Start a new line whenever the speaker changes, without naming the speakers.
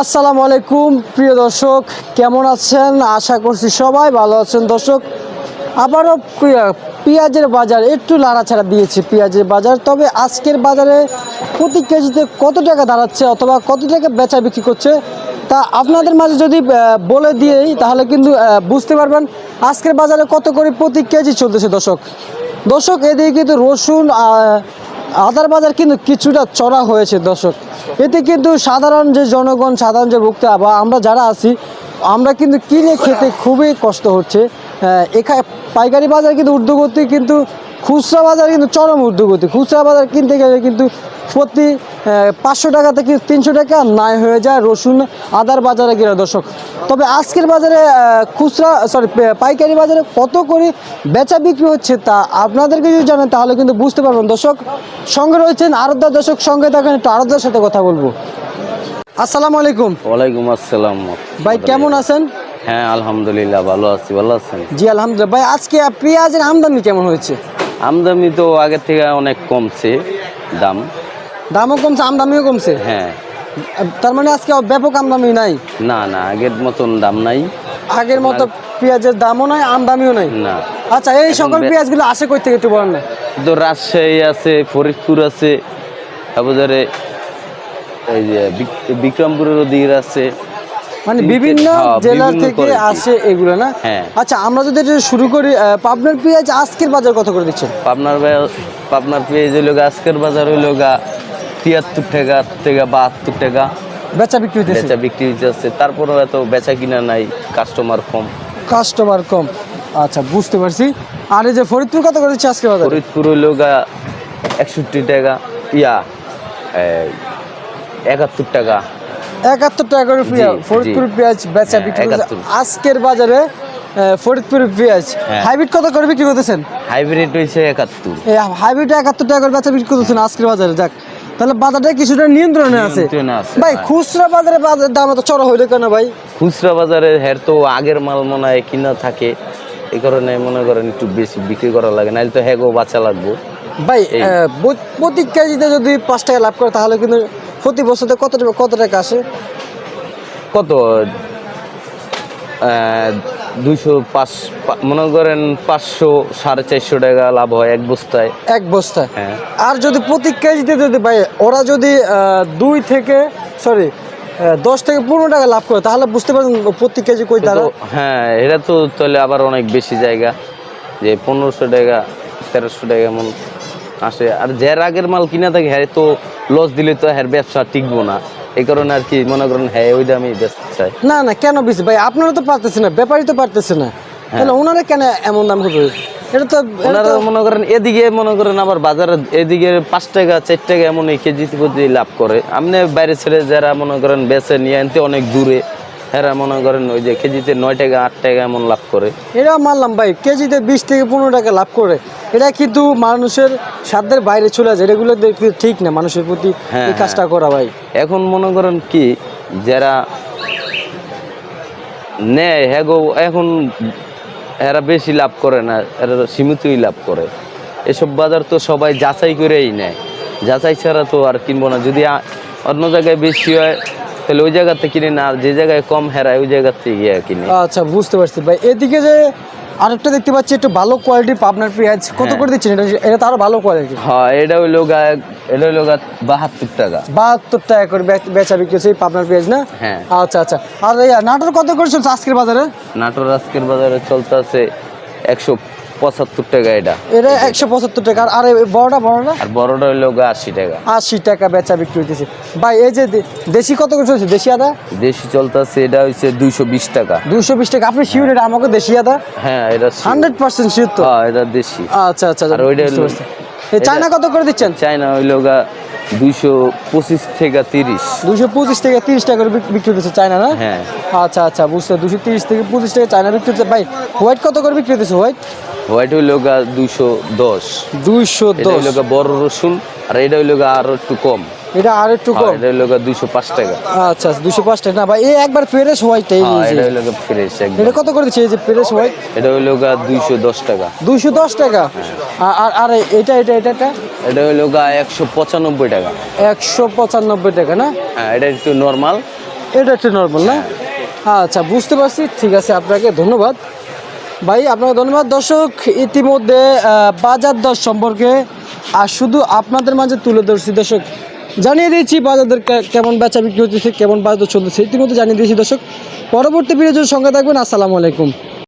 আসসালামু আলাইকুম, প্রিয় দর্শক, কেমন আছেন? আশা করছি সবাই ভালো আছেন। দর্শক, আবারও পেঁয়াজের বাজার, একটু লাড়াছাড়া দিয়েছে পেঁয়াজের বাজার। তবে আজকের বাজারে প্রতি কেজিতে কত টাকা দাঁড়াচ্ছে অথবা কত টাকা বেচা বিক্রি করছে, তা আপনাদের মাঝে যদি বলে দিয়েই, তাহলে কিন্তু বুঝতে পারবেন আজকের বাজারে কত করে প্রতি কেজি চলতেছে দর্শক। দর্শক, এদিকে কিন্তু রসুন আদার বাজার কিন্তু কিছুটা চড়া হয়েছে, দর্শক। এতে কিন্তু সাধারণ যে জনগণ, সাধারণ যে ভুক্ত বা আমরা যারা আছি, আমরা কিন্তু কিনে খেতে খুবই কষ্ট হচ্ছে। এখানে পাইকারি বাজার কিন্তু ঊর্ধ্বগতি কিন্তু খুচরা বাজার কিন্তু চরম ঊর্ধ্বগতি। খুচরা বাজার কিনতে গেলে কিন্তু প্রতি পাঁচশো টাকা থেকে তিনশো টাকা নাই হয়ে যায় রসুন আদার বাজারে গেলে দর্শক। তবে আজকের বাজারে খুচরা সরি পাইকারি বাজারে কত করে বেচা বিক্রি হচ্ছে তা আপনাদেরকে যদি জানেন তাহলে কিন্তু বুঝতে পারবেন। দর্শক সঙ্গে রয়েছেন আরদার দর্শক সঙ্গে থাকেন একটু আরদার সাথে কথা বলব। আসসালামু আলাইকুম।
ওয়ালাইকুম আসসালাম।
ভাই কেমন আছেন?
হ্যাঁ আলহামদুলিল্লাহ ভালো আছি। ভালো আছেন?
জি আলহামদুলিল্লাহ। ভাই আজকে পেঁয়াজের আমদানি কেমন হয়েছে?
আমদানি তো আগের থেকে অনেক কমছে দাম।
দামও কমছে আমদানিও কমছে।
হ্যাঁ।
তার মানে আজকে ব্যাপক আমদানি নাই?
না না আগের মতন দাম নাই।
আগের মতো পেঁয়াজের দামও নাই আমদানিও নাই?
না।
আচ্ছা এই সকল পেঁয়াজগুলো আসে কই থেকে একটু বলেন না?
তো রাজশাহী আছে ফরিদপুর আছে তারপরে এই যে বিক্রমপুরের ওদিকে আছে।
মানে বিভিন্ন
হ্যাঁ,
জেলা থেকে আসে এগুলো না?
হ্যাঁ।
আচ্ছা আমরা যদি শুরু করি পাবনার পেঁয়াজ আজকের বাজার কত করে দিচ্ছেন
পাবনার পাবনার পেঁয়াজ হইল গা আজকের বাজার হইল গা তিয়াত্তর টাকা থেকে বাহাত্তর টাকা।
বেচা বিক্রি হইতেছে?
বেচা বিক্রি হইতেছে। তারপরেও এত বেচা কিনা নাই কাস্টমার কম।
কাস্টমার কম। আচ্ছা বুঝতে পারছি। আর এই যে ফরিদপুর কত করে দিচ্ছে আজকে বাজার?
ফরিদপুর হইল গা একষট্টি টাকা। ইয়া একাত্তর টাকা।
একাত্তর টাকা করে পেঁয়াজ। ফরিদপুর পেঁয়াজ বেচা
হ্যাঁ,
বিক্রি আজকের বাজারে ফরিদপুর পেঁয়াজ।
হ্যাঁ।
হাইব্রিড কত করে বিক্রি করতেছেন?
হাইব্রিড হয়েছে একাত্তর।
হাইব্রিড একাত্তর টাকা করে বেচা বিক্রি করতেছেন আজকের বাজারে যাক। তাহলে বাজারটা কিছুটা নিয়ন্ত্রণে আছে। ভাই। খুচরা বাজারে বাজারের দাম এত চড়া হইল কেন ভাই?
খুচরা বাজারে হের তো আগের মাল মনে হয় কিনা থাকে এই কারণে মনে করেন একটু বেশি বিক্রি করা লাগে নাহলে তো হ্যাগো বাঁচা লাগবো।
ভাই প্রতি কেজিতে যদি পাঁচ টাকা লাভ করে তাহলে কিন্তু প্রতি বছরে কত কত টাকা আসে?
কত? দুইশো পাঁচ মনে করেন পাঁচশো সাড়ে চারশো টাকা লাভ হয় এক বস্তায়।
এক বস্তায়?
হ্যাঁ।
আর যদি প্রতি কেজিতে যদি ভাই ওরা যদি দুই থেকে সরি দশ থেকে পনেরো টাকা লাভ করে তাহলে বুঝতে পারছেন প্রতি কেজি কই দাঁড়া
হ্যাঁ এটা তো তাহলে আবার অনেক বেশি জায়গা যে পনেরোশো টাকা তেরোশো টাকা এমন আসে। আর যার আগের মাল কিনা থাকে হ্যাঁ তো লস দিলে তো হ্যাঁ ব্যবসা টিকবো না। এই কারণে আর কি মনে করেন হ্যাঁ ওইটা আমি বেচতে চাই।
না না কেন বেশি ভাই আপনারা তো পারতেছে না ব্যাপারই তো পারতেছে না। তাহলে ওনারা কেন এমন দাম করবে? এটা তো
ওনারা মনে করেন এদিকে মনে করেন আবার বাজারে এদিকে পাঁচ টাকা চার টাকা এমন এই কেজি প্রতি লাভ করে। আপনি বাইরে ছেড়ে যারা মনে করেন বেচে নিয়ে আনতে অনেক দূরে এরা মনে করেন ওই যে কেজিতে নয় টাকা আট টাকা এমন লাভ করে।
এটা মানলাম ভাই কেজিতে বিশ থেকে পনেরো টাকা লাভ করে। এটা কিন্তু মানুষের সাধ্যের বাইরে চলে যায়। এগুলো ঠিক না মানুষের প্রতি
হ্যাঁ,
এই কাজটা করা ভাই।
এখন মনে করেন কি যারা নেয় হ্যাঁ গো এখন এরা বেশি লাভ করে না এরা সীমিতই লাভ করে। এসব বাজার তো সবাই যাচাই করেই নেয়। যাচাই ছাড়া তো আর কিনবো না। যদি অন্য জায়গায় বেশি হয় তাহলে ওই জায়গাতে কিনে না আর যে জায়গায় কম হেরায় ওই জায়গাতে গিয়ে কিনে।
আচ্ছা বুঝতে পারছি। ভাই এদিকে যে আরেকটা দেখতে পাচ্ছি একটু ভালো কোয়ালিটির পাবনার পেঁয়াজ। কত
হ্যাঁ।
করে দিচ্ছেন এটা? এটা তো আরও ভালো কোয়ালিটি
হ্যাঁ এটা হইল গা এটা হইল গা বাহাত্তর টাকা।
বাহাত্তর টাকা করে বেচা বিক্রি হচ্ছে পাবনার পেঁয়াজ না?
হ্যাঁ।
আচ্ছা আচ্ছা। আর ভাইয়া নাটোর কত করে চলছে আজকের বাজারে?
নাটোর আজকের বাজারে চলতে আছে একশো পঁচাত্তর টাকা এটা।
এটা একশো পঁচাত্তর টাকা আর- বড়টা বড়টা
আর বড়টা হইল আশি টাকা।
আশি টাকা বেচা বিক্রি হইতেছে। ভাই এই যে দেশি কত করে চলছে? দেশি আদা?
দেশি চলতেছে এটা হচ্ছে দুইশো বিশ টাকা।
দুশো বিশ টাকা। আপনি শিওর এটা আমাকে দেশি আদা?
হ্যাঁ এটা
হান্ড্রেড পার্সেন্ট শিওর তো?
হ্যাঁ এটা দেশি।
আচ্ছা আচ্ছা
আর ওইটা হলো-
এই চায়না কত করে দিচ্ছেন?
চায়না হইল গা দুইশো পঁচিশ থেকে তিরিশ।
দুশো পঁচিশ থেকে তিরিশ টাকা করে বিক- বিক্রি হতেছে চায়না না?
হ্যাঁ।
আচ্ছা আচ্ছা বুঝতে দুশো তিরিশ থেকে পঁচিশ টাকা চায়না বিক্রি হচ্ছে ভাই হোয়াইট কত করে বিক্রি হতেছে হোয়াইট?
হোয়াইট হইল গা দুইশো দশ।
দুইশো দশ।
হইল গা বড় রসুন আর এটা হইল গা আরও একটু কম।
এটা আর একটু
হ্যাঁ,
কম?
এটা হইল গা দুইশো পাঁচ টাকা।
আচ্ছা দুশো পাঁচ টাকা। না ভাই এই একবার ফ্রেশ হোয়াইট এই
হ্যাঁ এটা হইল গা ফ্রেশ একদম।
এটা কত করে দিচ্ছে এই যে ফ্রেশ হোয়াইট?
এটা হইল গা দুইশো দশ টাকা।
দুইশো দশ টাকা? আর- আর আর এটা এটা এটা এটা?
এটা হইল গা একশো পঁচানব্বই টাকা।
একশো পঁচানব্বই টাকা না?
হ্যাঁ এটা একটু নর্মাল
এটা একটু নর্মাল না? আচ্ছা বুঝতে পারছি। ঠিক আছে আপনাকে ধন্যবাদ। ভাই, আপনাকে ধন্যবাদ। দর্শক, ইতিমধ্যে বাজার দর সম্পর্কে, আর শুধু আপনাদের মাঝে তুলে ধরছি। দর্শক, জানিয়ে দিয়েছি বাজারদের কেমন বেচা বিক্রি হচ্ছে, কেমন বাজার চলতেছে। ইতিমধ্যে জানিয়ে দিয়েছি, দর্শক। পরবর্তী ভিডিও সঙ্গে থাকবেন। আসসালামু আলাইকুম।